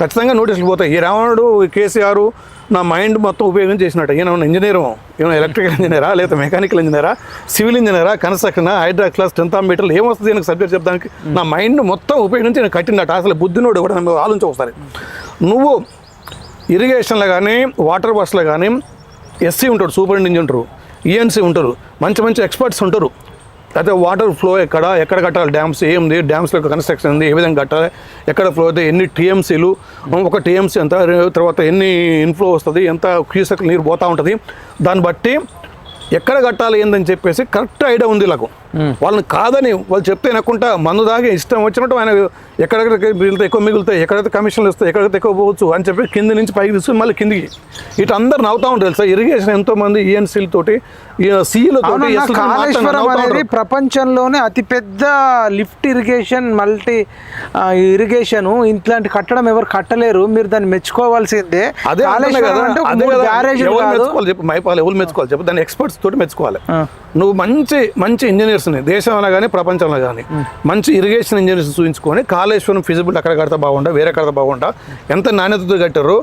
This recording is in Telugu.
ఖచ్చితంగా నోటీసులు పోతాయి. ఈ రావణుడు కేసీఆర్ నా మైండ్ మొత్తం ఉపయోగం చేసినట్టు. ఈయన ఇంజనీర్? ఈయన ఎలక్ట్రికల్ ఇంజనీరా? లేదా మెకానికల్ ఇంజనీరా? సివిల్ ఇంజనీరా? కన్స్ట్రక్షన్ హైడ్రా క్లాస్ టెన్త్ మీటర్లు ఏమొస్తుంది ఈయనకు సబ్జెక్ట్ చెప్పడానికి? నా మైండ్ మొత్తం ఉపయోగించి నేను కట్టినట్టు అసలు బుద్ధినోడు కూడా మేము ఆలోచించి నువ్వు ఇరిగేషన్లో కానీ వాటర్ బస్లో కానీ ఎస్సీ ఉంటాడు సూపరింటెండెంట్ ఉంటారు ఈఎన్సీ ఉంటారు మంచి మంచి ఎక్స్పర్ట్స్ ఉంటారు. అయితే వాటర్ ఫ్లో ఎక్కడ ఎక్కడ కట్టాలి? డ్యామ్స్ ఏంది డ్యామ్స్ యొక్క కన్స్ట్రక్షన్ ఉంది ఏ విధంగా కట్టాలి? ఎక్కడ ఫ్లో అయితే ఎన్ని టీఎంసీలు? ఒక టీఎంసీ ఎంత తర్వాత ఎన్ని ఇన్ఫ్లో వస్తుంది? ఎంత క్యూసెక్ నీరు పోతూ ఉంటుంది? దాన్ని బట్టి ఎక్కడ కట్టాలి ఏందని చెప్పేసి కరెక్ట్ ఐడియా ఉంది వీళ్ళకు వాళ్ళని కాదని వాళ్ళు చెప్తే వినకుండా మందు దాగి ఇష్టం వచ్చినట్టు ఆయన ఎక్కడెక్కడ మిగులుతాయి ఎక్కువ మిగులుతాయి ఎక్కడైతే కమిషన్లు వస్తాయి ఎక్కడైతే ఎక్కువ పోవచ్చు అని చెప్పి కింది నుంచి పైకి తీసుకుని మళ్ళీ కిందికి. ఇటు అందరు నవ్వుతా ఉంటారు తెలుసా? ఇరిగేషన్ ఎంతో మంది ఈఎన్సీల తోటి అవునన్నా, కాళేశ్వరం అనేది ప్రపంచంలోనే అతిపెద్ద లిఫ్ట్ ఇరిగేషన్ మల్టీ ఇరిగేషన్ ఇట్లాంటి కట్టడం ఎవరు కట్టలేరు. మీరు దాన్ని మెచ్చుకోవాల్సిందే. అదే కాదు. మెచ్చుకోవాలి చెప్పు మైపాలు ఎవరు మెచ్చుకోవాలి చెప్పు. దాని ఎక్స్పర్ట్స్ తోటి మెచ్చుకోవాలి. నువ్వు మంచి మంచి ఇంజనీర్స్ని దేశంలో కానీ ప్రపంచంలో కానీ మంచి ఇరిగేషన్ ఇంజనీర్స్ చూపించుకొని కాళేశ్వరం ఫిజిబుల్ అక్కడ కడితే బాగుండా వేరే కడితే బాగుండా ఎంత నాణ్యతతో కట్టారు